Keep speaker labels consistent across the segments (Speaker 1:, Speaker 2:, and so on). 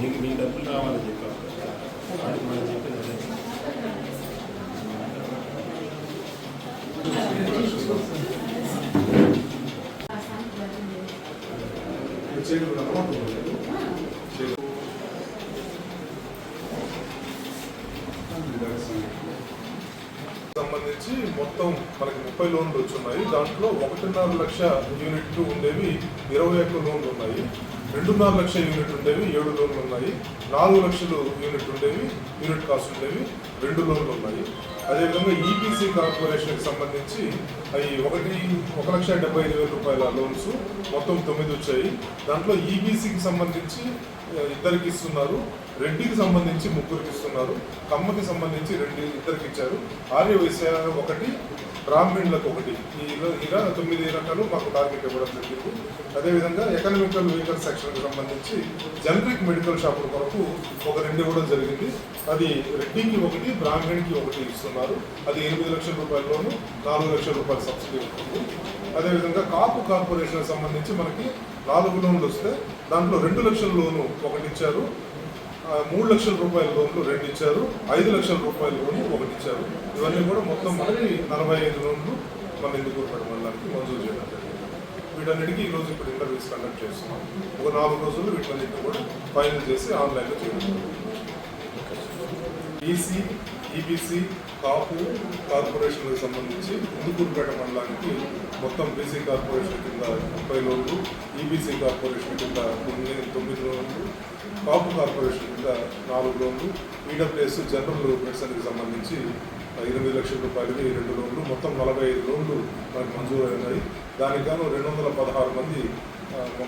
Speaker 1: మీకు మీ డబ్బులు రావాలని చెప్పారు అది మనం చెప్పేది సంబంధించి మొత్తం మనకి ముప్పై లోన్లు వచ్చున్నాయి. దాంట్లో ఒకటిన్నర లక్ష యూనిట్లు ఉండేవి ఇరవై ఒక్క లోన్లు ఉన్నాయి. రెండున్నర లక్ష యూనిట్ ఉండేవి ఏడు లోన్లు ఉన్నాయి. నాలుగు లక్షలు యూనిట్ ఉండేవి యూనిట్ కాస్ట్ ఉండేవి. రెండు లోన్లు ఉన్నాయి. అదేవిధంగా ఈపీసీ కార్పొరేషన్కి సంబంధించి అవి ఒకటి ఒక లక్ష డెబ్బై ఐదు వేల రూపాయల లోన్స్ మొత్తం తొమ్మిది వచ్చాయి. దాంట్లో ఈబీసీకి సంబంధించి ఇద్దరికి ఇస్తున్నారు. రెడ్డికి సంబంధించి ముగ్గురికి ఇస్తున్నారు. కమ్మకి సంబంధించి రెండు ఇద్దరికి ఇచ్చారు. ఆర్యవైశ్య ఒకటి బ్రాహ్మణులకు ఒకటి. ఇక ఇలా తొమ్మిది రకాలు మాకు టార్గెట్ ఇవ్వడం జరిగింది. అదేవిధంగా ఎకనామికల్ వెహికల్ సెక్షన్కి సంబంధించి జనరిక్ మెడికల్ షాపుల కొరకు ఒక రెండు ఇవ్వడం జరిగింది. అది రెడ్డికి ఒకటి బ్రాహ్మణ్కి ఒకటి ఇస్తున్నారు. అది ఎనిమిది లక్షల రూపాయల్లోను నాలుగు లక్షల రూపాయల సబ్సిడీ ఉంటుంది. అదేవిధంగా కాపు కార్పొరేషన్ సంబంధించి మనకి నాలుగు లోన్లు వస్తే దాంట్లో రెండు లక్షల లోను ఒకటి ఇచ్చారు. మూడు లక్షల రూపాయల లోన్లు రెండు ఇచ్చారు. ఐదు లక్షల రూపాయల లోన్లు ఒకటి ఇచ్చారు. ఇవన్నీ కూడా మొత్తం మనకి నలభై ఐదు లోన్లు మన ఎందుకు మండలానికి మంజూరు చేయడం జరిగింది. వీటన్నిటికీ ఈరోజు ఇప్పుడు ఇంటర్వ్యూస్ కండక్ట్ చేస్తున్నాం. ఒక నాలుగు రోజులు వీటన్నిటిని కూడా ఫైనల్ చేసి ఆన్లైన్లో చేయడం జరుగుతుంది. ఈసీ ఈబీసీ కాపు కార్పొరేషన్కి సంబంధించి ఇందుకూరుపేట మండలానికి మొత్తం బీసీ కార్పొరేషన్ కింద ముప్పై లోన్లు ఈబీసీ కార్పొరేషన్ కింద తొమ్మిది తొమ్మిది లోన్లు కాపు కార్పొరేషన్ కింద నాలుగు లోన్లు ఈడబ్ల్యూఎస్ జనరల్ మెడిసిన్కి సంబంధించి ఎనిమిది లక్షల రూపాయలకి రెండు లోన్లు మొత్తం నలభై ఐదు లోన్లు మనకు మంజూరు అయినాయి దానికి గాను రెండు వందల పదహారు మంది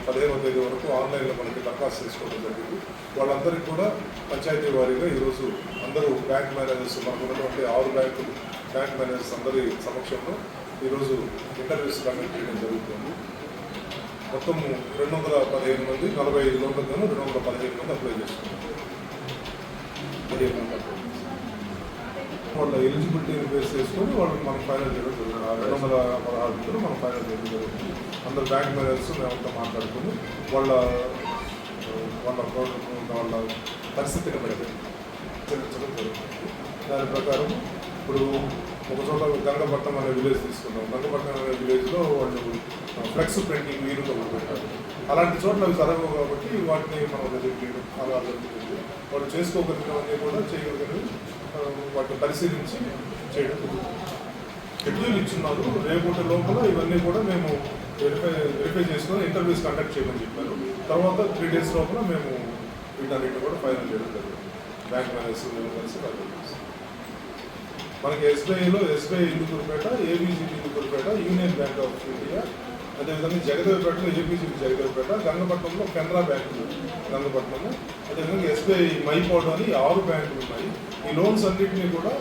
Speaker 1: పదిహేనవ తేదీ వరకు ఆన్లైన్లో మనకి దరఖాస్తు చేసుకోవడం జరిగింది. వాళ్ళందరికీ కూడా పంచాయతీ వారీగా ఈరోజు అందరూ బ్యాంక్ మేనేజర్స్ మనకు ఉన్నటువంటి ఆరు బ్యాంకులు బ్యాంక్ మేనేజర్స్ అందరి సమక్షంలో ఈరోజు ఇంటర్వ్యూస్ కండక్ట్ చేయడం జరుగుతుంది. మొత్తం రెండు వందల పదిహేను మంది నలభై ఐదు లోపల రెండు వందల పదిహేను మంది అప్లై చేసుకున్నారు పదిహేను మంది అప్లై చేశారు. వాళ్ళ ఎలిజిబిలిటీని బేస్ చేసుకొని వాళ్ళు మనం ఫైనల్ చేయడం జరుగుతుంది ఆ రెండు వందల పదహారు మందిలో మనం ఫైనల్ చేయడం జరుగుతుంది. అందరు బ్యాంక్ మేనేజర్స్ మేమంతా మాట్లాడుకుని వాళ్ళ వాళ్ళ వాళ్ళ పరిస్థితిని బట్టి చెల్లించడం జరుగుతుంది. దాని ప్రకారం ఇప్పుడు ఒక చోట గంగపట్నం అనే విలేజ్ తీసుకున్నాం గంగపట్నం అనే విలేజ్లో వాళ్ళు ఫ్లెక్స్ ప్రింటింగ్ వీరుగా పెట్టారు. అలాంటి చోట్ల అవి జరగవు కాబట్టి వాటిని మనం రిజెక్ట్ చేయడం అలా జరుగుతుంది వాళ్ళు చేసుకోగలిగినవన్నీ కూడా చేయగలిగినవి వాటిని పరిశీలించి చేయడం జరుగుతుంది. షెడ్యూల్ ఇచ్చున్నారు. రేపటి లోపల ఇవన్నీ కూడా మేము వెరిఫై వెరిఫై చేసుకొని ఇంటర్వ్యూస్ కండక్ట్ చేయమని చెప్పారు. తర్వాత త్రీ డేస్ లోపల మేము వీటన్నిటిని కూడా ఫైనల్ చేయడం జరిగింది. బ్యాంక్ మేనేజర్స్ మేము కలిసి ఫైనల్ చేస్తాం మనకి ఎస్బీఐలో SBI Indukurpet ABGP Indukurpet union bank of India అదేవిధంగా జగదేవపేటలో ఏబీజీపీ జగదేవపేట గంగపట్నంలో కెనరా బ్యాంకులు గంగపట్నము అదేవిధంగా ఎస్బీఐ మైపోడ్ అని ఆరు బ్యాంకులు ఉన్నాయి. ఈ లోన్స్ అన్నింటినీ కూడా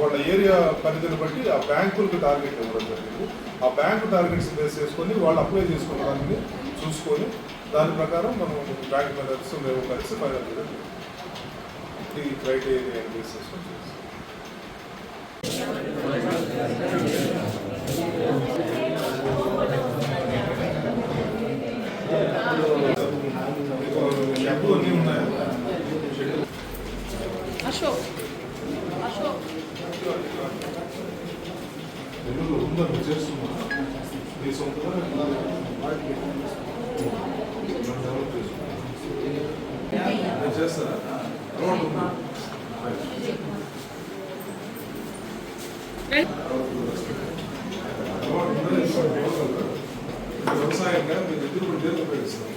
Speaker 1: వాళ్ళ ఏరియా పరిధిని బట్టి ఆ బ్యాంకులకు టార్గెట్ ఇవ్వడం జరిగింది. ఆ బ్యాంకు టార్గెట్స్ బేస్ చేసుకొని వాళ్ళు అప్లై చేసుకున్న దాన్ని చూసుకొని దాని ప్రకారం మనం బ్యాంక్ మేనేజర్స్ మేము కలిసి ఫైనల్ ఈ క్రైటీరియా బేస్ చేసుకొని చేస్తాం.
Speaker 2: అశోక్ అశోక్
Speaker 1: నెల్లూరు ఉందా నువ్వు చేస్తున్నా నీ సొంత చేస్తారా అలవాటు ఉందా? అలవాటు ఉందా? వ్యవసాయంగా మీరు దీర్ఘ ఉపయోగిస్తారు